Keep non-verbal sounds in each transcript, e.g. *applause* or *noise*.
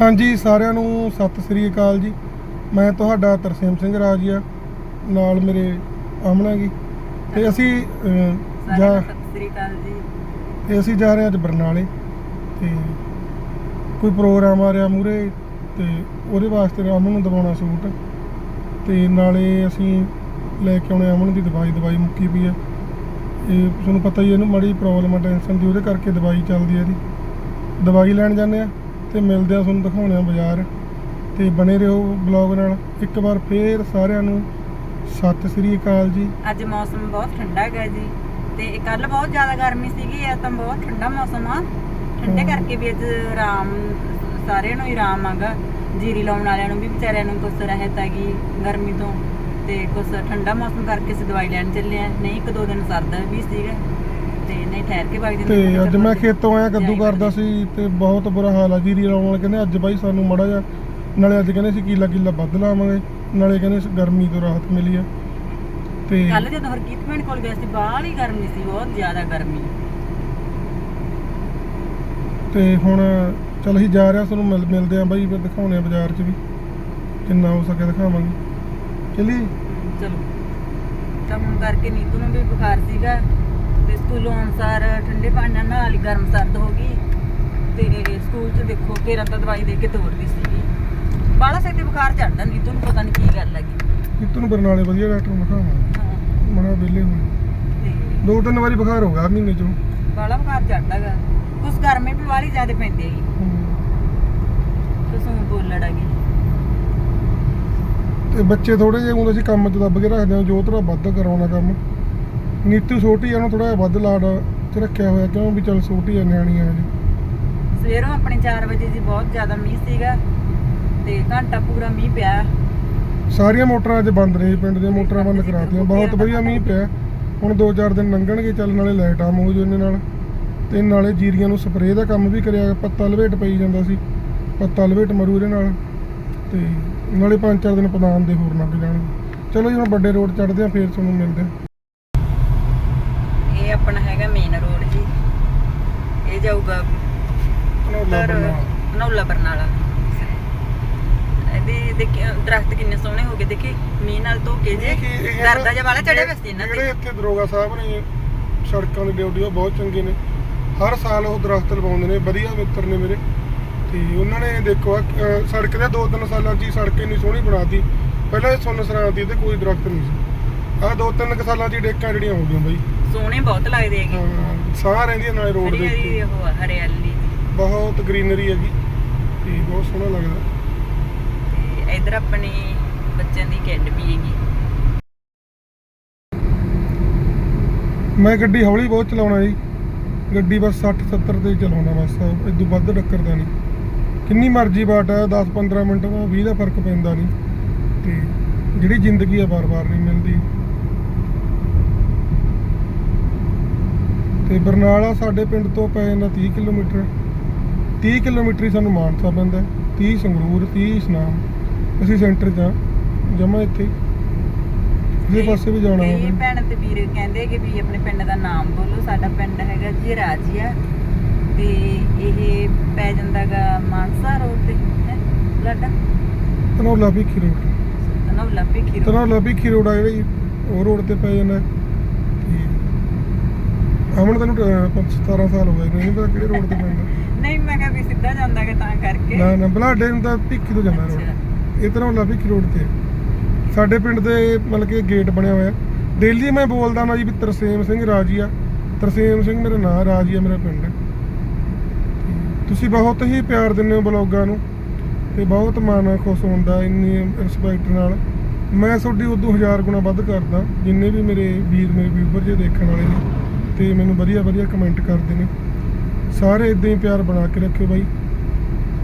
ਹਾਂਜੀ ਸਾਰਿਆਂ ਨੂੰ ਸਤਿ ਸ੍ਰੀ ਅਕਾਲ ਜੀ। ਮੈਂ ਤੁਹਾਡਾ ਤਰਸੇਮ ਸਿੰਘ ਰਾਜੀਆ ਨਾਲ ਮੇਰੇ ਆਮਣਾ ਜੀ। ਤੇ ਅਸੀਂ ਅਹ, ਜਾ ਸਤਿ ਸ੍ਰੀ ਅਕਾਲ ਜੀ। ਤੇ ਅਸੀਂ ਜਾ ਰਹੇ ਹਾਂ ਅੱਜ ਬਰਨਾਲੇ। ਤੇ ਕੋਈ ਪ੍ਰੋਗਰਾਮ ਆ ਰਿਹਾ ਮੂਰੇ ਤੇ ਉਹਦੇ ਵਾਸਤੇ ਅਮਨ ਨੂੰ ਦਵਾਉਣਾ ਸੂਟ। ਤੇ ਨਾਲੇ ਅਸੀਂ ਲੈ ਕੇ ਆਉਣੇ ਅਮਨ ਦੀ ਦਵਾਈ ਦਵਾਈ ਮੁੱਕੀ ਪਈ ਆ। ਇਹ ਤੁਹਾਨੂੰ ਪਤਾ ਹੀ ਹੈ ਇਹਨੂੰ ਮੜੀ ਪ੍ਰੋਬਲਮ ਆ ਟੈਨਸ਼ਨ ਦੀ ਉਹਦੇ ਕਰਕੇ ਦਵਾਈ ਚੱਲਦੀ ਹੈ ਇਹਦੀ। ਦਵਾਈ ਲੈਣ ਜਾਂਦੇ ਆ। ਤੇ ਮਿਲਦੇ ਆ ਤੁਹਾਨੂੰ ਦਿਖਾਉਣੇ ਆ ਬਾਜ਼ਾਰ। ਤੇ ਬਣੇ ਰਹੋ ਬਲੌਗ ਨਾਲ। ਇੱਕ ਵਾਰ ਫੇਰ ਸਾਰਿਆਂ ਨੂੰ ਸਤਿ ਸ੍ਰੀ ਅਕਾਲ ਜੀ। ਅੱਜ ਮੌਸਮ ਬਹੁਤ ਠੰਡਾ ਹੈਗਾ ਜੀ। ਤੇ ਕੱਲ ਬਹੁਤ ਜ਼ਿਆਦਾ ਗਰਮੀ ਸੀਗੀ ਆ ਤਾਂ ਬਹੁਤ ਠੰਡਾ ਮੌਸਮ ਆ। ਠੰਡੇ। ਕਰਕੇ ਵੀ ਅੱਜ ਆਰਾਮ ਸਾਰਿਆਂ ਨੂੰ ਹੀ ਆਰਾਮ ਆਗਾ। ਜੀਰੀ ਲਾਉਣ ਵਾਲਿਆਂ ਨੂੰ ਵੀ ਵਿਚਾਰਿਆਂ ਨੂੰ ਕੁਛ ਰਹਿਤ ਹੈਗੀ ਗਰਮੀ ਤੋਂ। ਤੇ ਕੁਛ ਠੰਡਾ ਮੌਸਮ ਕਰਕੇ ਅਸੀਂ ਦਵਾਈ ਲੈਣ ਚੱਲੇ ਆ ਨਹੀਂ ਇੱਕ ਦੋ ਦਿਨ ਸਰਦਾ ਵੀ ਸੀਗਾ। ਤੇ ਨਹੀਂ ਠਹਿਰ ਕੇ ਵਗ ਜਾਂਦੇ ਤੇ ਅੱਜ ਮੈਂ ਖੇਤੋਂ ਆਇਆ ਕੱਦੂ ਕਰਦਾ ਸੀ ਤੇ ਬਹੁਤ ਬੁਰਾ ਹਾਲ ਆ ਜੀਰੀ ਲਾਉਣ ਵਾਲੇ ਕਹਿੰਦੇ ਅੱਜ ਬਾਈ ਸਾਨੂੰ ਮੜਾ ਜਾ ਨਾਲੇ ਅੱਜ ਕਹਿੰਦੇ ਸੀ ਕੀਲਾ ਕੀਲਾ ਵੱਧ ਲਾਵਾਂਗੇ ਨਾਲੇ ਕਹਿੰਦੇ ਗਰਮੀ ਤੋਂ ਰਾਹਤ ਮਿਲੀ ਆ। ਤੇ ਕੱਲ ਜਦੋਂ ਹਰਕੀਤ ਭੈਣ ਕੋਲ ਗਏ ਸੀ ਬਾਹਰ ਹੀ ਗਰਮੀ ਸੀ ਬਹੁਤ ਜ਼ਿਆਦਾ ਗਰਮੀ। ਤੇ ਹੁਣ ਚਲ ਅਸੀਂ ਜਾ ਰਹੇ ਤੁਹਾਨੂੰ ਮਿਲ ਮਿਲਦੇ ਆ ਬਾਈ ਫਿਰ ਦਿਖਾਉਣੇ ਆ ਬਾਜ਼ਾਰ 'ਚ ਵੀ ਜਿੰਨਾ ਹੋ ਸਕੇ ਦਿਖਾਵਾਂਗੇ। ਚਲੀ ਚਲੋ। ਕੰਮ ਕਰਕੇ ਨੀਤੂ ਨੂੰ ਵੀ ਬੁਖਾਰ ਸੀਗਾ। ਤੇ ਸਕੂਲੋਂ ਅਨਸਾਰ ਠੰਡੇ ਪਾਣੀ ਨਾਲ ਨਹਾ ਲਈ ਗਰਮ ਸਰਦ ਹੋ ਗਈ। ਤੇ ਸਕੂਲ 'ਚ ਦੇਖੋ ਘੇਰਾਂ ਤਾਂ ਦਵਾਈ ਦੇ ਕੇ ਤੋਰਦੀ ਸੀਗੀ। ਬਾਲਾ ਸੇਤੇ ਬੁਖਾਰ ਚੜਦਾ ਨੀਤੂ ਨੂੰ ਪਤਾ ਨਹੀਂ ਕੀ ਗੱਲ ਹੈਗੀ। ਇਤੋਂ ਬਰਨਾਲੇ ਵਧੀਆ ਡਾਕਟਰ ਨੂੰ ਦਿਖਾਵਾਂਗੇ ਹਾਂ, ਮਣਾ ਵਿਹਲੇ ਹੋਏ। ਤੇ ਦੋ ਤਿੰਨ ਵਾਰੀ ਬੁਖਾਰ ਹੋ ਗਿਆ ਮਹੀਨੇ 'ਚੋਂ। ਬਾਲਾ ਬੁਖਾਰ ਚੜਦਾਗਾ ਕੁਛ ਗਰਮੀ ਵੀ ਵਾਲੀ ਜ਼ਿਆਦਾ ਪੈਂਦੀ ਹੈਗੀ। ਬੋਲੜ ਹੈਗੀ ਤੇ ਬੱਚੇ ਥੋੜੇ ਜਿਹੇ ਹੁੰਦੇ ਸੀ ਕੰਮ 'ਚ ਦੱਬ ਕੇ ਰੱਖਦੇ ਆ ਜੋ ਤਰ੍ਹਾਂ ਵੱਧ ਕਰਾਉਣਾ ਕੰਮ। ਨੀਤੂ ਛੋਟੀ ਆ ਉਹਨੂੰ ਥੋੜਾ ਜਿਹਾ ਵੱਧ ਲਾਡ 'ਚ ਰੱਖਿਆ ਹੋਇਆ ਕਿਉਂ ਵੀ ਚੱਲ ਛੋਟੀ ਆ ਨਿਆਣੀ ਆ ਜੀ ਸਵੇਰੋਂ ਆਪਣੇ 4 ਵਜੇ ਜੀ ਬਹੁਤ ਜ਼ਿਆਦਾ ਮੀਂਹ ਸੀਗਾ ਤੇ ਘੰਟਾ ਪੂਰਾ ਮੀਂਹ ਪਿਆ। ਸਾਰੀਆਂ ਮੋਟਰਾਂ ਅੱਜ ਬੰਦ ਨੇ ਜੀ, ਪਿੰਡ ਦੀਆਂ ਮੋਟਰਾਂ ਬੰਦ ਕਰਾਤੀਆਂ ਬਹੁਤ ਵਧੀਆ ਮੀਂਹ ਪਿਆ। ਹੁਣ 2-4 ਦਿਨ ਲੰਘਣਗੇ ਚੱਲ ਨਾਲੇ ਲਾਈਟ ਆਮ ਹੋ ਜੂ ਇਹਨੇ ਨਾਲ। ਤੇ ਨਾਲੇ ਜੀਰੀਆਂ ਨੂੰ ਸਪਰੇਅ ਦਾ ਕੰਮ ਵੀ ਕਰਿਆ ਪੱਤਾ ਲਵੇਟ ਪਈ ਜਾਂਦਾ ਸੀ ਪੱਤਾ ਲਵੇਟ ਮਰੂ ਇਹਦੇ ਨਾਲ। ਤੇ ਨਾਲੇ 5-4 ਦਿਨ ਪਦਾਨ ਦੇ ਹੋਰ ਲੰਘ ਜਾਣਗੇ। ਚਲੋ ਜੀ ਹੁਣ ਵੱਡੇ ਰੋਡ ਚੜ੍ਹਦੇ ਆ ਫੇਰ ਤੁਹਾਨੂੰ ਮਿਲਦੇ ਆ ਇਹ ਆਪਣਾ ਹੈਗਾ ਮੇਨ ਰੋਡ ਜੀ ਇਹ ਜਾਊਗਾ। ਉੱਧਰ ਨੌਲਾ ਬਰਨਾਲਾ। ਇਹਦੇ ਦੇਖੇ ਦਰਖਤ ਕਿੰਨੇ ਸੋਹਣੇ ਹੋ ਗਏ ਦੇਖੇ। ਮੀਂਹ ਨਾਲ ਧੋ ਕੇ ਜੇ। ਦਰਦਾ ਜਿਹਾ ਵਾਲਾ ਚੜਿਆ ਸੀ ਇਹਨਾਂ ਜਿਹੜੇ ਤੇ ਇੱਥੇ ਦਰੋਗਾ ਸਾਹਿਬ ਨੇ ਸੜਕਾਂ ਦੀ ਡਿਊਟੀ ਉਹ ਬਹੁਤ ਚੰਗੇ ਨੇ। ਹਰ ਸਾਲ ਉਹ ਦਰਖਤ ਲਗਾਉਂਦੇ ਨੇ ਵਧੀਆ ਮਿੱਤਰ ਨੇ ਮੇਰੇ। ਤੇ ਉਹਨਾਂ ਨੇ ਦੇਖੋ ਸੜਕ ਦੇ ਦੋ ਤਿੰਨ ਸਾਲਾਂ 'ਚ ਹੀ ਸੜਕ ਇੰਨੀ ਸੋਹਣੀ ਬਣਾਤੀ ਪਹਿਲਾਂ ਇਹ ਸੁੰਨ ਸਰਾਂਤੀ ਤੇ ਕੋਈ ਦਰਖਤ ਨਹੀਂ ਸੀ। ਆਹ ਦੋ ਤਿੰਨ ਸਾਲਾਂ 'ਚ ਡੇਕਾਂ ਜਿਹੜੀਆਂ ਹੋ ਗਈਆਂ ਬਾਈ। ਸੋਹਣੇ ਬਹੁਤ ਲੱਗਦੇ ਹੈਗੇ। ਹਾਂ, ਸਾਹ ਰਹਿੰਦੀ ਹੈ ਨਾਲੇ ਰੋਡ ਦੇ ਹਰੀ ਉੱਤੇ। ਉਹ ਆ, ਹਰਿਆਲੀ ਬਹੁਤ ਗ੍ਰੀਨਰੀ ਹੈਗੀ। ਤੇ ਬਹੁਤ ਸੋਹਣਾ ਲੱਗਦਾ। ਤੇ ਇਧਰ ਆਪਣੀ ਬੱਚਿਆਂ ਦੀ ਅਕੈਡਮੀ ਹੈਗੀ। ਮੈਂ ਗੱਡੀ ਹੌਲੀ ਬਹੁਤ ਚਲਾਉਣਾ ਜੀ। ਗੱਡੀ ਬਸ 60 70 ਤੇ ਚਲਾਉਣਾ ਬਸ। ਇਦੋਂ ਵੱਧ ਟੱਕਰਦਾ ਨਹੀਂ। ਕਿੰਨੀ ਮਰਜ਼ੀ ਬਾਟ ਹੈ 10 15 ਮਿੰਟ ਦਾ 20 ਦਾ ਫ਼ਰਕ ਪੈਂਦਾ ਨਹੀਂ। ਤੇ ਜਿਹੜੀ ਜ਼ਿੰਦਗੀ ਆ ਬਾਰ-ਬਾਰ ਨਹੀਂ ਮਿਲਦੀ। ਤੇ ਬਰਨਾਲਾ ਸਾਡੇ ਪਿੰਡ ਤੋਂ ਪੈ ਜਾਂਦਾ 30 ਕਿਲੋਮੀਟਰ। 30 ਕਿਲੋਮੀਟਰ ਹੀ ਸਾਨੂੰ ਮਾਨਸਾ ਪੈਂਦਾ ਹੈ, 30 ਸੰਗਰੂਰ 30 ਸਨਾਮ ਅਸੀਂ ਸੈਂਟਰ 'ਚ ਆ ਜਮਾ ਇੱਥੇ। ਕਿਸੇ ਪਾਸੇ ਵੀ ਜਾਣਾ ਹੋਵੇ। ਭੈਣ ਤੇ ਵੀਰ ਕਹਿੰਦੇ ਕਿ ਵੀ ਆਪਣੇ ਪਿੰਡ ਦਾ ਨਾਮ ਬੋਲੋ ਸਾਡਾ ਪਿੰਡ ਹੈਗਾ ਜੀ ਰਾਜੀਆ। ਤੇ ਇਹ ਪੈ ਜਾਂਦਾਗਾ ਮਾਨਸਾ ਰੋਡ ਤੇ ਹੈ ਲਾਡਾ? ਧਨੌਲਾ ਭਿੱਖੀ ਰੋਡ। ਨੌਲਾ ਭਿੱਖੀ road। ਧਨੌਲਾ ਭਿੱਖੀ ਰੋਡ ਆ ਜਿਹੜੀ ਉਹ ਰੋਡ ਤੇ ਪੈ ਜਾਂਦਾ ਅਮਨ ਤੈਨੂੰ 17 ਸਾਲ ਹੋ ਗਏ ਨੇ ਨਹੀਂ ਪਤਾ ਕਿਹੜੇ ਰੋਡ ਤੇ ਪੈਂਦਾ ਨਹੀਂ ਮੈਂ ਕਿਹਾ ਵੀ ਸਿੱਧਾ ਜਾਂਦਾਗਾ ਤਾਂ ਕਰਕੇ। ਨਾ ਨਾ ਬਲਾਡੇ ਨੂੰ ਤਾਂ ਭਿੱਖੀ ਤੋਂ ਜਾਂਦਾ ਰੋਡ ਇਹ ਧਨੌਲਾ ਭਿੱਖੀ ਰੋਡ ਤੇ। ਸਾਡੇ ਪਿੰਡ ਦੇ ਮਤਲਬ ਕਿ ਗੇਟ ਬਣਿਆ ਹੋਇਆ। ਡੇਲੀ ਮੈਂ ਬੋਲਦਾ ਮੈਂ ਜੀ ਵੀ ਤਰਸੇਮ ਸਿੰਘ ਰਾਜੀਆ ਤਰਸੇਮ ਸਿੰਘ ਮੇਰਾ ਨਾਂ ਰਾਜੀਆ ਮੇਰਾ ਪਿੰਡ। ਹੈ ਤੁਸੀਂ ਬਹੁਤ ਹੀ ਪਿਆਰ ਦਿੰਦੇ ਹੋ ਬਲੌਗਾਂ ਨੂੰ ਤੇ ਬਹੁਤ ਮਨ ਖੁਸ਼ ਹੁੰਦਾ ਇੰਨੀ ਰਿਸਪੈਕਟ ਨਾਲ। ਮੈਂ ਤੁਹਾਡੀ ਉਦੋਂ ਹਜ਼ਾਰ ਗੁਣਾ ਵੱਧ ਕਰਦਾ ਜਿੰਨੇ ਵੀ ਮੇਰੇ ਵੀਰ ਮੇਰੇ ਵੀਵਰ ਜੇ ਦੇਖਣ ਵਾਲੇ ਨੇ। ਤੇ ਮੈਨੂੰ ਵਧੀਆ ਵਧੀਆ ਕਮੈਂਟ ਕਰਦੇ ਨੇ। ਸਾਰੇ ਇਦਾਂ ਹੀ ਪਿਆਰ ਬਣਾ ਕੇ ਰੱਖਿਓ ਬਾਈ।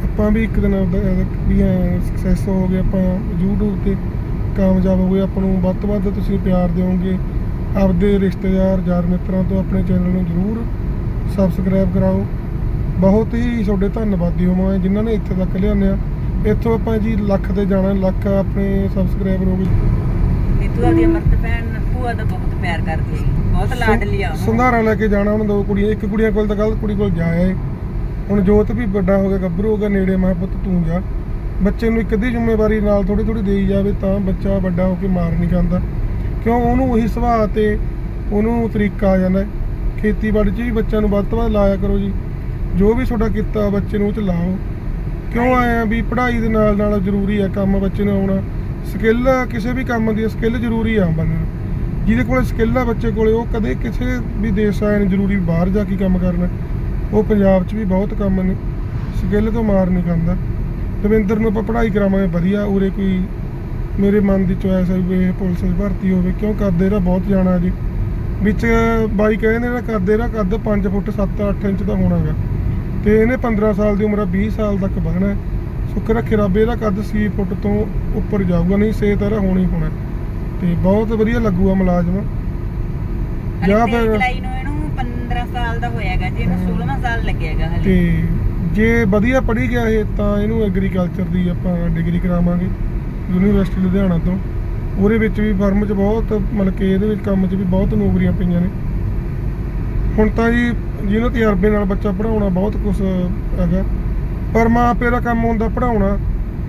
ਆਪਾਂ ਵੀ ਇੱਕ ਦਿਨ ਵੀ ਸਕਸੈਸ ਹੋ ਗਏ ਆਪਾਂ YouTube ਤੇ ਕਾਮਯਾਬ ਹੋ ਗਏ। ਆਪਾਂ ਨੂੰ ਵੱਧ ਤੋਂ ਵੱਧ ਤੁਸੀਂ ਪਿਆਰ ਦਿਓਗੇ। ਆਪਦੇ ਰਿਸ਼ਤੇਦਾਰ, ਯਾਰ ਮਿੱਤਰਾਂ ਤੋਂ ਆਪਣੇ ਚੈਨਲ ਨੂੰ ਜਰੂਰ ਸਬਸਕ੍ਰਾਈਬ ਕਰਾਓ। ਬਹੁਤ ਹੀ ਤੁਹਾਡੇ ਧੰਨਵਾਦੀ ਹੋਵਾਂ ਜਿਨ੍ਹਾਂ ਨੇ ਇੱਥੇ ਤੱਕ ਲਿਆਂਦੇ ਆ। ਇੱਥੋਂ ਆਪਾਂ ਜੀ ਲੱਖ ਤੇ ਜਾਣਾ, ਲੱਖ ਆਪਣੇ ਸਬਸਕ੍ਰਾਈਬਰ ਹੋ ਗਏ। ਨੀਤੂ ਦੀ ਅਮਰਤ ਭੈਣ। ਭੂਆ ਦਾ ਬਹੁਤ ਪਿਆਰ ਕਰਦੀ ਹੈ ਬਹੁਤ ਲਾਡਲੀ ਆ ਉਹ। ਸੰਧਾਰਾ ਲੈ ਕੇ ਜਾਣਾ ਉਹਨਾਂ ਦੋ ਕੁੜੀਆਂ ਇੱਕ ਕੁੜੀਆਂ ਕੋਲ ਤਾਂ ਕੱਲ ਕੁੜੀ ਕੋਲ ਏ ਹੁਣ ਜੋਤ ਵੀ ਵੱਡਾ ਹੋ ਗਿਆ ਗੱਭਰੂ ਹੋ ਗਿਆ ਨੇੜੇ ਮੈਂ ਕਿਹਾ ਪੁੱਤ ਤੂੰ ਜਾ। ਬੱਚੇ ਨੂੰ ਇੱਕ ਅੱਧੀ ਜ਼ਿੰਮੇਵਾਰੀ ਨਾਲ ਥੋੜੀ ਥੋੜੀ ਦੇਈ ਜਾਵੇ ਤਾਂ ਬੱਚਾ ਵੱਡਾ ਹੋ ਕੇ ਮਾਰ ਨਹੀਂ ਖਾਂਦਾ। ਕਿਉਂ? ਉਹਨੂੰ ਉਹੀ ਸੁਭਾਅ ਤੇ ਉਹਨੂੰ ਤਰੀਕਾ ਆ ਜਾਂਦਾ। ਹੈ। ਖੇਤੀਬਾੜੀ 'ਚ ਵੀ ਬੱਚਿਆਂ ਨੂੰ ਵੱਧ ਤੋਂ ਵੱਧ ਲਾਇਆ ਕਰੋ ਜੀ। ਜੋ ਵੀ ਤੁਹਾਡਾ ਕੀਤਾ ਬੱਚੇ ਨੂੰ ਉਹ 'ਚ ਲਾਓ। ਕਿਉਂ ਆਏ ਆ ਵੀ ਪੜ੍ਹਾਈ ਦੇ ਨਾਲ ਨਾਲ ਜ਼ਰੂਰੀ ਹੈ ਕੰਮ ਬੱਚੇ ਨੂੰ ਆਉਣਾ। ਸਕਿੱਲ ਕਿਸੇ ਵੀ ਕੰਮ ਦੀ ਸਕਿੱਲ ਜ਼ਰੂਰੀ ਆ ਬੰਦੇ ਨੂੰ। ਜਿਹਦੇ ਕੋਲੇ ਸਕਿੱਲ ਆ ਬੱਚੇ ਕੋਲੇ, ਉਹ ਕਦੇ ਕਿਸੇ ਵੀ ਦੇਸ਼ ਆਏ ਨੇ, ਜ਼ਰੂਰੀ ਬਾਹਰ ਜਾ ਕੇ ਕੰਮ ਕਰਨਾ। ਉਹ ਪੰਜਾਬ 'ਚ ਵੀ ਬਹੁਤ ਕੰਮ ਨੇ ਸਕਿੱਲ ਤੋਂ ਮਾਰ ਨਹੀਂ ਖਾਂਦਾ। ਦਵਿੰਦਰ ਨੂੰ ਆਪਾਂ ਪੜ੍ਹਾਈ ਕਰਾਵਾਂਗੇ, ਵਧੀਆ, ਉਰੇ ਕੋਈ ਮੇਰੇ ਮਨ ਦੀ ਚੋਇਸ ਹੈ ਵੀ ਇਹ ਪੁਲਿਸ 'ਚ ਭਰਤੀ ਹੋਵੇ, ਕਿਉਂ ਕਰਦੇ ਇਹਦਾ ਬਹੁਤ ਜਾਣਾ ਜੀ। ਵਿੱਚ ਬਾਈ ਕਹਿੰਦੇ ਨਾ ਕਰਦੇ ਨਾ ਕੱਦ 5 ਫੁੱਟ 7-8 ਇੰਚ ਦਾ ਹੋਣਾਗਾ ਤੇ ਇਹਨੇ 15 ਸਾਲ ਦੀ ਉਮਰ ਆ 20 ਸਾਲ ਤੱਕ ਵਧਣਾ ਸੁੱਖ ਰੱਖੇ ਰੱਬ, ਇਹਦਾ ਕੱਦ 6 ਫੁੱਟ ਤੋਂ ਉੱਪਰ ਜਾਊਗਾ, ਨਹੀਂ ਸੇ ਤਰ੍ਹਾਂ ਹੋਣੀ ਹੋਣਾ। ਤੇ ਬਹੁਤ ਵਧੀਆ ਲੱਗੂਗਾ ਮੁਲਾਜ਼ਮ। ਜਾਂ ਫਿਰ- ਜੁਲਾਈ ਨੂੰ ਇਹਨੂੰ 15 ਸਾਲ ਦਾ ਹੋਇਆਗਾ ਜੀ ਇਹਨੂੰ ਹਮ। 16ਵਾਂ ਸਾਲ ਲੱਗਿਆਗਾ ਹਲੇ। ਤੇ ਜੇ ਵਧੀਆ ਪੜ੍ਹੀ ਗਿਆ ਇਹ ਤਾਂ ਇਹਨੂੰ ਐਗਰੀਕਲਚਰ ਦੀ ਆਪਾਂ ਡਿਗਰੀ ਕਰਾਵਾਂਗੇ ਯੂਨੀਵਰਸਿਟੀ ਲੁਧਿਆਣਾ ਤੋਂ। ਉਹਦੇ ਵਿੱਚ ਵੀ ਫਰਮ 'ਚ ਬਹੁਤ ਮਤਲਬ ਕਿ ਇਹਦੇ ਵਿੱਚ ਕੰਮ 'ਚ ਵੀ ਬਹੁਤ ਨੌਕਰੀਆਂ ਪਈਆਂ ਨੇ। ਹੁਣ ਤਾਂ ਜੀ ਜਿਹਨੂੰ ਤਜਰਬੇ ਨਾਲ ਬੱਚਾ ਪੜਾਉਣਾ ਬਹੁਤ ਕੁਝ ਹੈਗਾ। ਪਰ ਮਾਂ ਪਿਓ ਦਾ ਕੰਮ ਹੁੰਦਾ ਪੜਾਉਣਾ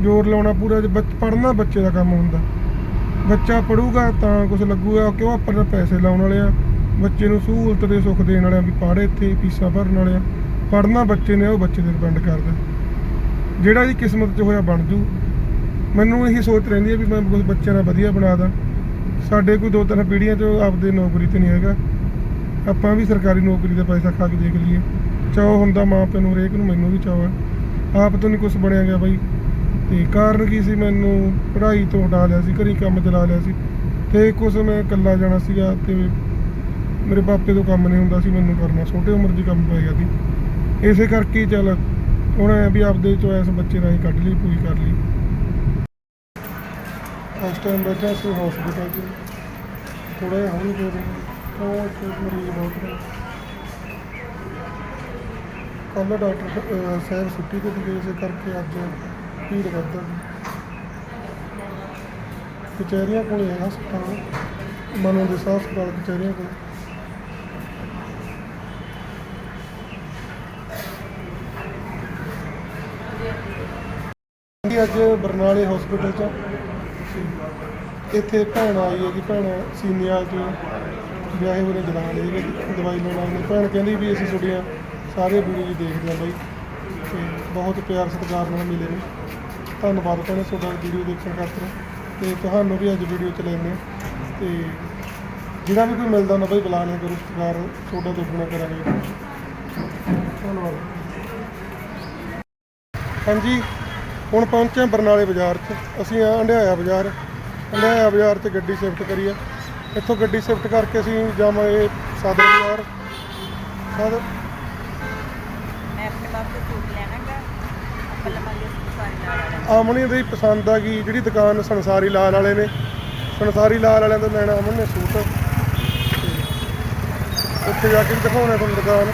ਜ਼ੋਰ ਲਾਉਣਾ ਪੂਰਾ ਪੜਨਾ ਬੱਚੇ ਦਾ ਕੰਮ ਹੁੰਦਾ। ਬੱਚਾ ਪੜੂਗਾ ਤਾਂ ਕੁਝ ਲੱਗੂਗਾ, ਕਿਉਂ ਆਪਾਂ ਪੈਸੇ ਲਾਉਣ ਵਾਲੇ ਆ? ਬੱਚੇ ਨੂੰ ਸਹੂਲਤ ਦੇ ਸੁੱਖ ਦੇਣ ਵਾਲੇ ਆ ਵੀ ਪੜ੍ਹ ਇੱਥੇ, ਫੀਸਾਂ ਭਰਨ ਵਾਲੇ ਆ ਪੜਨਾ ਬੱਚੇ ਨੇ, ਉਹ ਬੱਚੇ ਤੇ ਡਿਪੈਂਡ ਕਰਦਾ। ਜਿਹੜਾ ਜੀ ਕਿਸਮਤ 'ਚ ਹੋਇਆ ਬਣ ਜੂ। ਮੈਨੂੰ ਇਹੀ ਸੋਚ ਰਹਿੰਦੀ ਹੈ ਵੀ ਮੈਂ ਕੁਝ ਬੱਚਿਆਂ ਦਾ ਵਧੀਆ ਬਣਾ ਦਾਂ। ਸਾਡੇ ਕੋਈ ਦੋ ਤਿੰਨ ਪੀੜ੍ਹੀਆਂ 'ਚ ਆਪਦੇ ਨੌਕਰੀ ਤੇ ਨਹੀਂ ਹੈਗਾ। ਆਪਾਂ ਵੀ ਸਰਕਾਰੀ ਨੌਕਰੀ ਦਾ ਪੈਸਾ ਖਾ ਕੇ ਦੇਖ ਲਈਏ। ਚਾਹ ਹੁੰਦਾ ਮਾਂ ਪਿਓ ਨੂੰ, ਹਰੇਕ ਨੂੰ ਮੈਨੂੰ ਵੀ ਚਾਹ ਹੈ ਆਪ ਤੋਂ ਨਹੀਂ ਕੁਝ ਬਣਿਆ ਗਿਆ ਬਾਈ। ਤੇ ਕਾਰਨ ਕੀ ਸੀ ਮੈਨੂੰ? ਪੜ੍ਹਾਈ ਤੋਂ ਹਟਾ ਲਿਆ ਸੀ, ਘਰੀ ਕੰਮ ਚਲਾ ਲਿਆ ਸੀ। ਤੇ ਕੁਝ ਮੈਂ ਇਕੱਲਾ ਜਾਣਾ ਸੀਗਾ ਤੇ ਮੇਰੇ ਪਾਪੇ ਤੋਂ ਕੰਮ ਨਹੀਂ ਹੁੰਦਾ ਸੀ ਮੈਨੂੰ ਕਰਨਾ। ਛੋਟੇ ਉਮਰ 'ਚ ਕੰਮ ਪੈ ਗਿਆ ਸੀ। ਇਸੇ ਕਰਕੇ ਚੱਲ ਹੁਣ ਵੀ ਆਪਦੇ ਚੋਇਸ ਬੱਚੇ ਰਾਹੀਂ ਕੱਢ ਲਈ, ਪੂਰੀ ਕਰ ਲਈ। ਇਸ ਟਾਈਮ ਬੈਠਾ ਸੀ ਹਸਪੀਟਲ 'ਚ ਥੋੜਾ ਜਿਹਾ ਹੌਲੀ ਹੋ ਰਿਹਾ ਉਹ ਇੱਥੇ ਮਰੀਜ਼ ਬਹੁਤ ਨੇ। ਕੱਲ੍ਹ ਡਾਕਟਰ ਸਾਹਿਬ ਛੁੱਟੀ ਤੇ ਗਏ ਇਸੇ ਕਰਕੇ ਅੱਜ ਭੀੜ ਵੱਧਦਾ ਕਚਹਿਰੀਆਂ ਕੋਲ ਹੈ, ਹਸਪਤਾਲ, ਮਨੋਂ ਦੇ ਸਾਹ ਹਸਪਤਾਲ ਕਚਹਿਰੀਆਂ ਕੋਲ। ਜੀ, ਅੱਜ ਬਰਨਾਲੇ ਹਸਪੀਟਲ 'ਚ ਇੱਥੇ ਭੈਣ ਆਈ ਹੈ ਕਿ ਭੈਣ ਸੀਨੀਅਰ ਤੋਂ ਵਿਆਹੇ ਹੋਏ ਨੇ ਜਲਾ ਲਈ ਨੇ, ਦਵਾਈ ਲੈਣ ਆਈ ਭੈਣ ਕਹਿੰਦੀ ਵੀ ਅਸੀਂ ਤੁਹਾਡੀਆਂ ਸਾਰੇ ਵੀਡੀਓ ਦੇਖਦੇ ਹਾਂ ਬਾਈ। ਤੇ ਬਹੁਤ ਪਿਆਰ ਸਤਿਕਾਰ ਨਾਲ ਮਿਲੇ ਨੇ। ਧੰਨਵਾਦ ਕਹਿੰਦੇ ਤੁਹਾਡਾ ਵੀਡੀਓ ਦੇਖਣ ਖਾਤਰ ਤੇ ਤੁਹਾਨੂੰ ਵੀ ਅੱਜ ਵੀਡੀਓ ਚ ਲੈਂਦੇ ਹਾਂ। ਤੇ ਜਿਹੜਾ ਵੀ ਕੋਈ ਮਿਲਦਾ ਨਾ ਬਾਈ ਬੁਲਾ ਲਿਆ ਕਰੋ ਸਤਿਕਾਰ ਤੁਹਾਡਾ ਦੁੱਗਣਾ ਕਰਾਂਗੇ। ਧੰਨਵਾਦ। ਹਾਂਜੀ, ਹੁਣ ਪਹੁੰਚੇ ਬਰਨਾਲੇ ਬਾਜ਼ਾਰ 'ਚ। ਅਸੀਂ ਆ ਅੰਡਿਆਇਆ ਬਾਜ਼ਾਰ। ਹੰਡਿਆਇਆ ਬਾਜ਼ਾਰ 'ਚ ਗੱਡੀ ਸ਼ਿਫਟ ਕਰੀ ਆ। ਇੱਥੋਂ ਗੱਡੀ ਸ਼ਿਫਟ ਕਰਕੇ ਅਸੀਂ ਜਾਵਾਂਗੇ ਸਦਰ ਬਾਜ਼ਾਰ। ਸਦਰ ਮੈਂ ਆਪਣੇ ਵਾਸਤੇ ਸੂਟ ਲੈਣਾਗਾ ਆਪਾਂ ਲਵਾਂਗੇ ਸਾਰੀ ਦੀ ਪਸੰਦ ਆ ਗਈ, ਜਿਹੜੀ ਦੁਕਾਨ ਸੰਸਾਰੀ ਲਾਲ ਵਾਲੇ ਨੇ। ਸੰਸਾਰੀ ਲਾਲ ਵਾਲਿਆਂ ਤੋਂ ਲੈਣਾ ਅਮਨ ਨੇ ਸੂਟ। ਤੇ ਉੱਥੇ ਜਾ ਕੇ ਵੀ ਦਿਖਾਉਣਾ ਤੁਹਾਨੂੰ ਦੁਕਾਨ।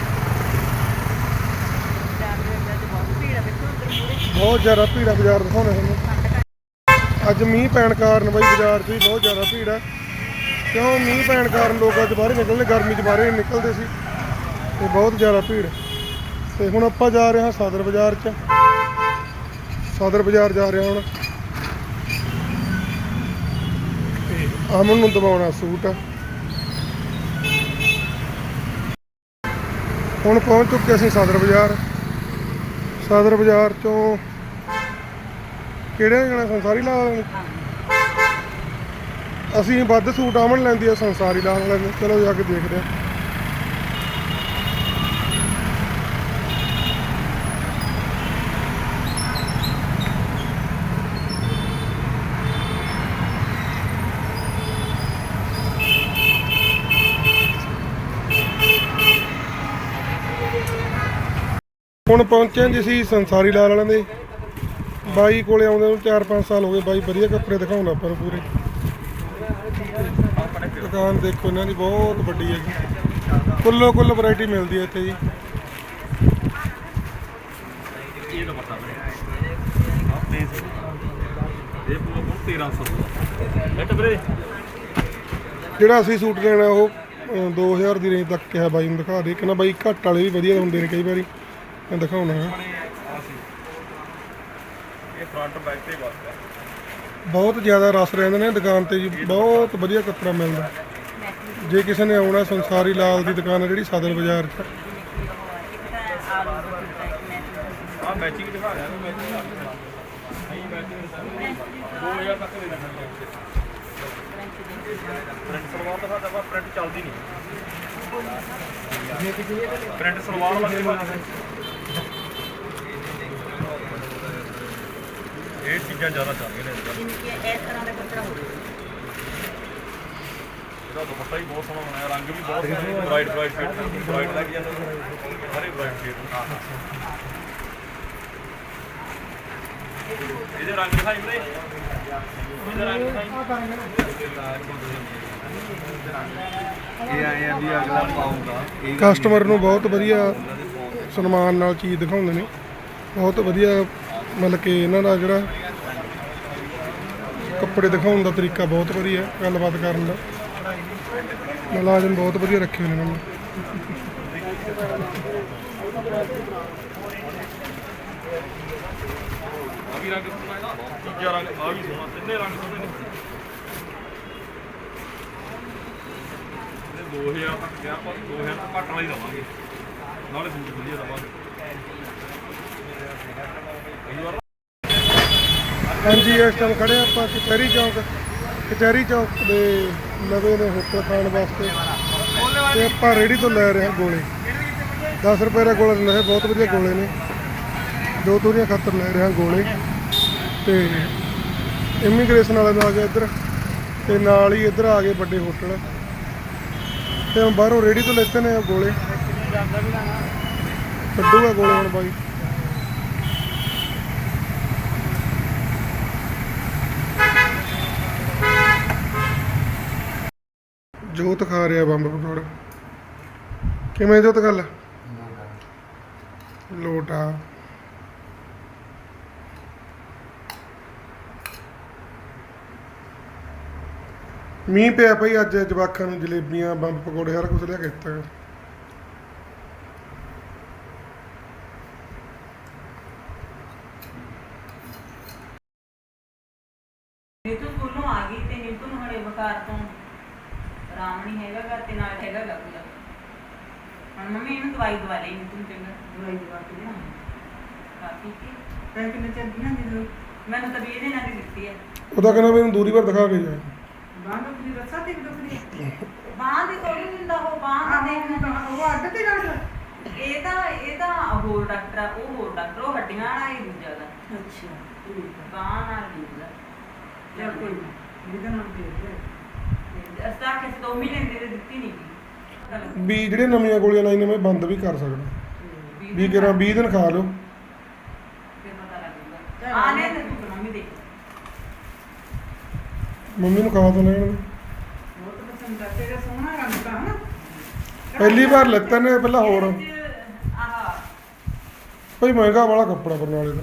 ਬਹੁਤ ਜ਼ਿਆਦਾ ਭੀੜ ਆ ਬਾਜ਼ਾਰ ਦਿਖਾਉਣਾ ਤੁਹਾਨੂੰ। ਅੱਜ ਮੀਂਹ ਪੈਣ ਕਾਰਨ ਬਈ ਬਾਜ਼ਾਰ 'ਚ ਵੀ ਬਹੁਤ ਜ਼ਿਆਦਾ ਭੀੜ ਆ। ਕਿਉਂ? ਮੀਂਹ ਪੈਣ ਕਾਰਨ ਲੋਕ ਅੱਜ ਬਾਹਰ ਨਿਕਲਦੇ, ਗਰਮੀ 'ਚ ਬਾਹਰ ਨਿਕਲਦੇ ਸੀ। ਤੇ ਬਹੁਤ ਜ਼ਿਆਦਾ ਭੀੜ। ਤੇ ਹੁਣ ਆਪਾਂ ਜਾ ਰਹੇ ਹਾਂ ਸਦਰ ਬਾਜ਼ਾਰ 'ਚ। ਸਦਰ ਬਾਜ਼ਾਰ ਜਾ ਰਹੇ ਹਾਂ ਹੁਣ। ਤੇ ਅਮਨ ਨੂੰ ਦਵਾਉਣਾ ਸੂਟ। ਹੁਣ ਪਹੁੰਚ ਚੁੱਕੇ ਅਸੀਂ ਸਦਰ ਬਾਜ਼ਾਰ। ਸਦਰ ਬਾਜ਼ਾਰ ਚੋਂ ਕਿਹੜੇ ਜਣਾ ਸੰਸਾਰੀ ਲਾਲ? ਅਸੀਂ ਵੱਧ ਸੂਟ ਆਮਣ ਲੈਂਦੀ ਆ ਸੰਸਾਰੀ ਲਾਲ ਵਾਲੇ ਚਲੋ ਜਾ ਕੇ ਦੇਖਦੇ ਆ। ਹੁਣ ਪਹੁੰਚੇ ਜੀ ਅਸੀਂ ਸੰਸਾਰੀ ਲਾਲ ਵਾਲਿਆਂ ਦੇ। ਬਾਈ ਕੋਲੇ ਆਉਂਦੇ ਨੂੰ 4-5 ਸਾਲ ਹੋ ਗਏ ਬਾਈ ਵਧੀਆ ਕੱਪੜੇ ਦਿਖਾਉਂਦਾ ਆਪਾਂ ਨੂੰ ਪੂਰੇ। ਦੁਕਾਨ ਦੇਖੋ ਇਹਨਾਂ ਦੀ ਬਹੁਤ ਵੱਡੀ ਹੈ ਜੀ। ਕੁੱਲੋ ਕੁੱਲ ਵੈਰਾਈਟੀ ਮਿਲਦੀ ਹੈ ਇੱਥੇ ਜੀ। ਜਿਹੜਾ ਅਸੀਂ ਸੂਟ ਲੈਣਾ ਉਹ ਅਹ, 2000 ਦੀ ਰੇਂਜ ਤੱਕ ਕਿਹਾ ਬਾਈ ਨੂੰ ਦਿਖਾ ਦੇ। ਕਿ ਬਾਈ ਘੱਟ ਵਾਲੇ ਵੀ ਵਧੀਆ ਹੁੰਦੇ ਨੇ ਕਈ ਵਾਰੀ। ਮੈਂ ਦਿਖਾਉਣਾ ਹੈ। ਇਹ ਫਰੰਟ ਬੈਕ ਤੇ ਹੈ। ਬਹੁਤ ਜ਼ਿਆਦਾ ਰਸ ਰਹਿੰਦੇ ਨੇ ਦੁਕਾਨ ਤੇ ਜੀ ਬਹੁਤ ਵਧੀਆ ਕੱਪੜਾ ਮਿਲਦਾ। ਜੇ ਕਿਸੇ ਨੇ ਆਉਣਾ ਸੰਸਾਰੀ ਲਾਲ ਦੀ ਦੁਕਾਨ ਹੈ ਜਿਹੜੀ ਸਦਰ ਬਾਜ਼ਾਰ 'ਚ। ਆ ਮੈਚਿੰਗ ਦਿਖਾ ਰਿਹਾ ਮੈਂ ਮੈਚਿੰਗ ਨਹੀਂ ਮੈਚਿੰਗ 2000 ਤੱਕ ਦੇ ਦੇਣਾ ਪ੍ਰਿੰਟ ਸਲਵਾਰ ਤਾਂ ਸਾਡਾ ਪ੍ਰਿੰਟ ਚੱਲਦੀ ਨਹੀਂ। ਪ੍ਰਿੰਟ ਸਲਵਾਰ ਵਾਲੇ। ਇਹ ਚੀਜ਼ਾਂ ਜ਼ਿਆਦਾ ਚੱਲਦੀਆਂ ਨੇ ਅੱਜ ਕੱਲ੍ਹ। ਇਸ ਤਰ੍ਹਾਂ ਦਾ ਕੱਪੜਾ ਹੋਵੇ ਇਹਦਾ ਦੁਪੱਟਾ ਹੀ ਬਹੁਤ ਸੋਹਣਾ ਬਣਾਇਆ ਰੰਗ ਵੀ ਬਹੁਤ ਸੋਹਣਾ ਬ੍ਰਾਈਟ ਬ੍ਰਾਈਟ ਸ਼ੇਡ ਬ੍ਰਾਈਟ ਲੱਗ ਜਾਂਦਾ। ਸਾਰੇ ਬ੍ਰਾਈਟ ਸ਼ੇਡ ਇਹਦੇ ਰੰਗ ਦਿਖਾਈ ਵੀਰੇ। ਇਹਦੇ ਰੰਗ ਦਿਖਾਈ। ਇਹ ਆਏ ਆ ਵੀ ਅਗਲਾ ਪਾਉਂਗਾ ਇਹ ਕਸਟਮਰ ਨੂੰ ਬਹੁਤ ਵਧੀਆ ਸਨਮਾਨ ਨਾਲ ਚੀਜ਼ ਦਿਖਾਉਂਦੇ ਨੇ। ਬਹੁਤ ਵਧੀਆ ਮਤਲਬ ਕਿ ਇਹਨਾਂ ਦਾ ਜਿਹੜਾ ਕੱਪੜੇ ਦਿਖਾਉਣ ਦਾ ਤਰੀਕਾ ਬਹੁਤ ਵਧੀਆ ਗੱਲਬਾਤ ਕਰਨ ਦਾ। ਮੁਲਾਜ਼ਮ ਬਹੁਤ ਵਧੀਆ ਰੱਖੇ ਹੋਏ ਨੇ ਇਹਨਾਂ ਨੇ। ਆ ਵੀ ਰੰਗ ਸੋਹਣਾ ਇਹਦਾ ਰੰਗ ਆ ਵੀ ਸੋਹਣਾ ਤਿੰਨੇ ਰੰਗ ਸੋਹਣੇ ਨੇ ਇਹ 2000 ਤੱਕ ਗਿਆ ਪਰ 2000 ਤੋਂ ਘੱਟ ਵਾਲਾ ਦਵਾਂਗੇ। ਨਾਲੇ ਸੂਟ ਵਧੀਆ ਦਵਾਂਗੇ। ਹਾਂਜੀ, ਇਸ ਟਾਈਮ ਖੜੇ ਹਾਂ ਆਪਾਂ ਕਚਹਿਰੀ ਚੌਕ ਕਚਹਿਰੀ ਚੌਕ ਦੇ ਲਵੇ ਨੇ ਹੋਟਲ ਖਾਣ ਵਾਸਤੇ। ਤੇ ਆਪਾਂ ਰੇੜੀ ਤੋਂ ਲੈ ਰਹੇ ਹਾਂ ਗੋਲੇ। 10 ਰੁਪਏ ਦਾ ਗੋਲਾ ਦਿੰਦਾ ਹੈ ਬਹੁਤ ਵਧੀਆ ਗੋਲੇ ਨੇ। ਦੋ ਤੋਰੀਆਂ ਖਾਤਰ ਲੈ ਰਹੇ ਹਾਂ ਗੋਲੇ। ਤੇ ਇਮੀਗ੍ਰੇਸ਼ਨ ਵਾਲੇ ਦਾ ਆ ਗਿਆ ਇੱਧਰ। ਤੇ ਨਾਲ ਹੀ ਇੱਧਰ ਆ ਗਏ ਵੱਡੇ ਹੋਟਲ। ਤੇ ਹੁਣ ਬਾਹਰੋਂ ਰੇੜੀ ਤੋਂ ਲੈਤੇ ਨੇ ਗੋਲੇ। ਕੱਢੂਗਾ ਗੋਲੇ ਹੁਣ ਬਾਈ। ਜੋਤ ਖਾ ਰਿਹਾ ਬੰਬ ਪਕੌੜਾ ਕਿਵੇਂ ਜੋਤ ਗੱਲ? ਲੋਟਾ ਮੀਂਹ ਪਿਆ ਪਈ ਅੱਜ, ਜਵਾਕਾਂ ਨੂੰ ਜਲੇਬੀਆਂ, ਬੰਬ ਪਕੌੜੇ ਹਰ ਕੁਝ ਲਿਆ ਕੇ ਦਿੱਤਾ। ਨੀਤੂ ਸਕੂਲੋਂ ਆ ਗਈ ਤੇ ਨੀਤੂ ਨੂੰ ਹਲੇ ਬੁਖਾਰ ਤੋਂ ਆਰਾਮ ਨਹੀਂ ਹੈਗਾ ਘਰ ਤੇ ਨਾਲ ਹੈਗਾ ਗਾ ਪੂਰਾ ਹੁਣ ਮੰਮੀ ਇਹਨੂੰ ਦਵਾਈ ਦਵਾ ਲਈ ਨੂੰ ਚੰਗਾ ਦਵਾਈ ਦਵਾ ਕੇ ਲਿਆ ਕਾਫੀ ਕੀ। ਮੈਂ ਕਿੰਨੇ ਚਿਰ ਦੀ ਨਾ ਜਦੋਂ ਮੈਨੂੰ ਤਾਂ ਵੀ ਇਹਦੇ ਨਾਲ ਹੀ ਦਿੱਤੀ ਹੈ ਉਹਦਾ ਕਹਿੰਦਾ ਮੈਨੂੰ ਦੂਰੀ ਪਰ ਦਿਖਾ ਕੇ ਜਾ। ਬਾਂਹ ਦੀ ਰੱਸਾ ਤੇ ਦੁਖਦੀ ਬਾਂਹ ਦੀ ਥੋੜੀ ਦਿੰਦਾ ਉਹ ਬਾਂਹ ਦਾ ਦੇਖਣਾ। ਉਹ ਅੱਡ ਤੇ ਗੱਲ ਇਹ ਤਾਂ ਇਹ ਤਾਂ ਹੋਰ ਡਾਕਟਰ ਆ ਉਹ ਹੋਰ ਡਾਕਟਰ ਉਹ ਹੱਡੀਆਂ ਵਾਲਾ ਹੀ ਦੂਜਾ ਦਾ ਅੱਛਾ ਠੀਕ ਹੈ ਬਾਂਹ ਨਾਲ ਨਹੀਂ ਦਾ ਚਲ ਕੋਈ ਨਾ ਜਿਹਦਾ ਨਾਮ ਤੇ ਹੈ ਅਸਤਾ ਕਿਸੇ ਦੋ ਮਹੀਨੇ ਦੇ ਦਿੱਤੀ ਨਹੀਂ ਗਈ। ਵੀ ਜਿਹੜੇ ਨਵੀਆਂ ਗੋਲੀਆਂ ਲਾਈ ਨੇ ਮੈਂ ਬੰਦ ਵੀ ਕਰ ਸਕਦਾ। ਵੀ ਕਿਰਾ 20 ਦਿਨ ਖਾ ਲਓ। ਫਿਰ ਪਤਾ ਲੱਗੂਗਾ ਆ ਨੇ ਤੂੰ ਮੰਮੀ ਦੇਖ। ਮੰਮੀ ਨੂੰ ਖਾ ਤਾਂ ਲੈਣ। ਦੇ। ਬਹੁਤ ਪਸੰਦ ਆ ਤੇਰਾ ਸੋਹਣਾ ਰੰਗ ਦਾ ਹਨਾ? ਪਹਿਲੀ ਵਾਰ ਲੈਤੇ ਨੇ ਪਹਿਲਾਂ ਹੋਰ। ਆਹ। ਭਾਈ ਮਹਿੰਗਾ ਵਾਲਾ ਕੱਪੜਾ ਬਰਨਾਲੇ ਦਾ।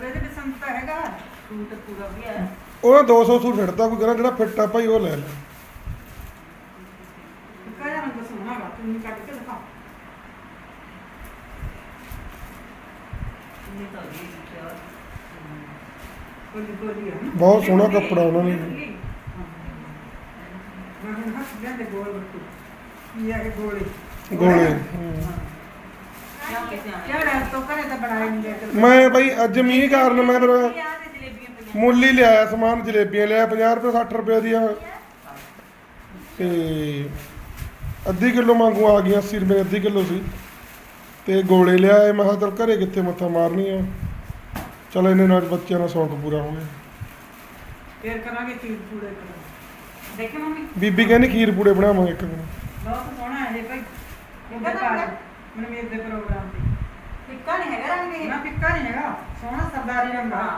ਤੇਰੇ ਤੇ ਪਸੰਦ ਤਾਂ ਹੈਗਾ। ਸੂਟ ਪੂਰਾ ਵੀ ਹੈ ਉਹ 200 ਸੂਟ ਫਿੱਟਦਾ ਕੋਈ ਕਹਿੰਦਾ ਜਿਹੜਾ ਫਿੱਟ ਆ ਭਾਈ ਉਹ ਲੈ ਲੈ ਕਾਇਆ ਰੰਗ ਤੂੰ ਕੱਢ ਕੇ ਦਿਖਾ ਇਹ ਤਾਂ ਇਹ ਦਿੱਤਾ ਕੋਲੀ ਕੋਲੀ ਆ ਬਹੁਤ ਸੋਹਣਾ ਕੱਪੜਾ ਉਹਨਾਂ ਨੇ। ਮੈਂ ਹੁਣ ਹੱਥ ਜਾਂਦੇ ਗੋਲ ਬੱਟੂ। ਕੀ ਆ ਇਹ ਗੋਲੇ? ਗੋਲੇ। ਕਿਹੜਾ ਤੋਂ ਕਰੇ ਤਾਂ ਬਣਾਏ ਨਹੀਂ ਲੈ ਮੈਂ ਭਾਈ ਅੱਜ ਮੀਂਹ ਕਾਰਨ ਮੈਂ ਮੁੱਲ ਹੀ ਲਿਆਇਆ ਸਮਾਨ ਜਲੇਬੀਆਂ ਲਿਆ 50 ਰੁਪਏ 60 ਰੁਪਏ ਦੀਆਂ। ਤੇ ਅੱਧੀ ਕਿਲੋ ਮੰਗੂ ਆ ਗਈਆਂ 80 ਰੁਪਏ ਅੱਧੀ ਕਿਲੋ ਸੀ। ਤੇ ਗੋਲੇ ਲਿਆਏ ਮੈਂ ਕਿਹਾ ਚੱਲ ਘਰੇ ਕਿੱਥੇ ਮੱਥਾ ਮਾਰਨੀ ਆ। ਚਲ ਇਹਨੇ ਨਾਲ ਬੱਚਿਆਂ ਦਾ ਸ਼ੌਂਕ ਪੂਰਾ ਹੋ ਗਿਆ। ਫੇਰ ਕਰਾਂਗੇ ਚੀਜ਼ ਪੂਰੇ ਕਰਾਂਗੇ ਦੇਖੇ ਮੰਮੀ। ਬੀਬੀ ਕਹਿੰਦੀ ਖੀਰ ਪੂੜੇ ਬਣਾਵਾਂਗੇ ਇੱਕ ਦਿਨ। ਬਹੁਤ ਸੋਹਣਾ ਹੈ ਇਹ ਭਾਈ ਉਹਦੇ ਪਾਸ ਮਨਵੀਰ ਦੇ ਪ੍ਰੋਗਰਾਮ ਤੇ। ਫਿੱਕਾ ਨਹੀਂ ਹੈਗਾ ਰੰਗ ਇਹ। ਨਾ ਫਿੱਕਾ ਨਹੀਂ ਹੈਗਾ। ਸੋਹਣਾ ਸਰਦਾਰੀ ਰੰਗ ਹਾਂ।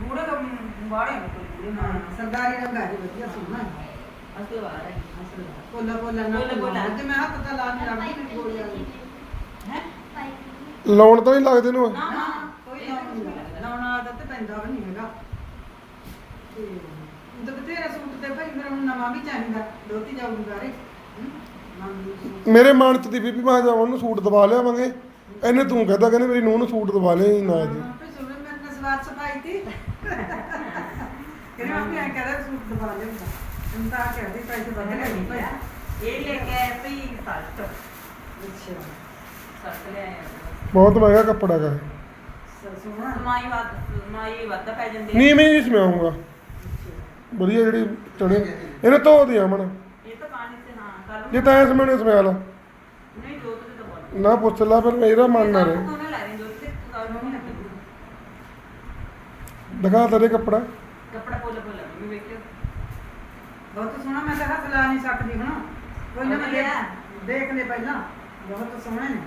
ਬੂੜੇ ਦਾ ਬਾੜੇ ਨੂੰ ਕੋਈ ਬੂੜੇ ਹਾਂ ਨਾ ਸਰਦਾਰੀ ਰੰਗ ਆ ਜੀ ਵਧੀਆ ਸੋਹਣਾ। ਹੈ ਅਸਲ ਵਾਰ ਹੈ ਨਾ। ਤੇ ਮੈਂ ਲਾ ਕੇ ਨਹੀਂ ਹੈ? ਲਾਉਣ ਤਾਂ ਨਹੀਂ ਲੱਗਦੇ ਨੂੰ ਨਾ ਨਾ ਕੋਈ ਲਾਉਣਾ ਆਦਤ ਤੇ ਪੈਂਦਾ ਵੀ ਨਹੀਂ ਹੈਗਾ। ਤੇ ਉਹ ਤਾਂ ਬਥੇਰੇ ਸੂਟ ਤੇ ਭਾਈ ਮੇਰਾ ਹੁਣ ਨਵਾਂ ਵੀ ਚਾਹੀਦਾ। ਦੋਤੀ ਜਾਊਗੀ ਬਾਰੇ ਨਵਾਂ ਸੂਟ। ਮੇਰੇ ਮਨ ਚ ਦੀ ਬੀਬੀ ਮੈਂ ਜਾ ਉਹਨੂੰ ਸੂਟ ਦਵਾ ਲਿਆਵਾਂਗੇ। ਇਹਨੇ ਤੂੰ ਕਹਦਾ ਕਹਿੰਦੇ ਮੇਰੀ ਨੂੰਹ ਨੂੰ ਸੂਟ ਦਵਾ ਲੈ ਨਾ ਜੀ ਮੈਂ ਸਵਾਰ ਸਫ਼ਾਈ ਤੀ ਕਿਹਨੇ *laughs* ਆਪੇ ਆ ਕਹਦਾ ਸੂਟ ਦਬਾ ਲੈ ਹੁਣ ਤਾਂ ਕਹਿੰਦੀ ਪੈਸੇ ਵੱਧ ਲੈ ਭਾਈ। ਇਹ ਲੈ ਕੇ ਆਏ ਭਈ ਸੱਟ ਅੱਛਾ। ਸੱਟ ਲੈ ਆਏ ਬਹੁਤ ਮਹਿੰਗਾ ਕੱਪੜਾ ਸ- ਸੋਹਣਾ। ਸਮਾਈ ਵੱਧ ਸਮਾਈ ਵੱਧ ਪੈ ਜਾਂਦੀ ਹੈ। ਨੀਵੇਂ ਹੀ ਸਮਿਆਉਂਗਾ ਵਧੀਆ ਜਿਹੜੀ ਚੜੇ ਇਹਨੇ ਧੋ ਦੇ ਅਮਨ। ਇਹ ਤਾਂ ਪਾਣੀ ਤੇ ਹਾਂ ਕਰ ਜੇ ਤਾਂ ਐ ਸਮੇਂ ਸਮਿਆ ਲਾ। ਨਹੀਂ ਜੋਤ ਤੇ ਤਾਂ ਬੋਲ ਨਾ ਪੁੱਛ ਲਾ ਫਿਰ ਮੇਰਾ ਮਨ ਨਾ ਰਹੇ। ਕੋਨੇ ਲੈ ਰਹੀ ਜੋਤ ਤੇ ਨਹੀਂ ਦਿਖਾ ਤੇਰੇ ਕੱਪੜਾ। ਕੱਪੜਾ ਪੋਲਾ ਪੋਲਾ ਬਹੁਤ ਸੋਹਣਾ ਮੈਂ ਤਾਂ ਹੱਥ ਲਾ ਨਹੀਂ ਸਕਦੀ ਹੁਣ। ਕੋਈ ਨਾ ਮੈਂ। ਦੇਖ- ਦੇਖ ਲੈ ਪਹਿਲਾਂ ਬਹੁਤ ਸੋਹਣੇ ਨੇ।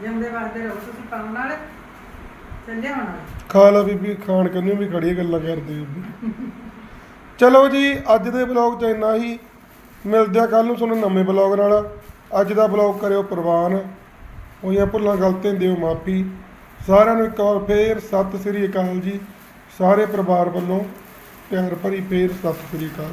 ਜਿਉਂਦੇ ਵਸਦੇ ਰਹੋ ਤੁਸੀਂ ਪਾਉਣ ਨਾਲ। ਚੱਲੇ ਹੋਣ ਨਾਲ। ਖਾ ਲਾ ਬੀਬੀ ਖਾਣ ਕੰਨੀ ਵੀ ਖੜੀ ਗੱਲਾਂ ਕਰਦੀ ਬੀਬੀ। ਚਲੋ ਜੀ ਅੱਜ ਦੇ ਬਲੌਗ 'ਚ ਇੰਨਾ ਹੀ। ਮਿਲਦੇ ਆ ਕੱਲ ਨੂੰ ਤੁਹਾਨੂੰ ਨਵੇਂ ਬਲੌਗ ਨਾਲ। ਅੱਜ ਦਾ ਬਲੌਗ ਕਰਿਓ ਪ੍ਰਵਾਨ। ਹੋਈਆਂ ਭੁੱਲਾਂ ਗਲਤੀਆਂ ਦਿਓ ਮਾਫੀ। ਸਾਰਿਆਂ ਨੂੰ ਇੱਕ ਵਾਰ ਫੇਰ ਸਤਿ ਸ੍ਰੀ ਅਕਾਲ ਜੀ। ਸਾਰੇ ਪਰਿਵਾਰ ਵੱਲੋਂ ਪਿਆਰ ਭਰੀ ਫੇਰ ਸਤਿ ਸ੍ਰੀ ਅਕਾਲ।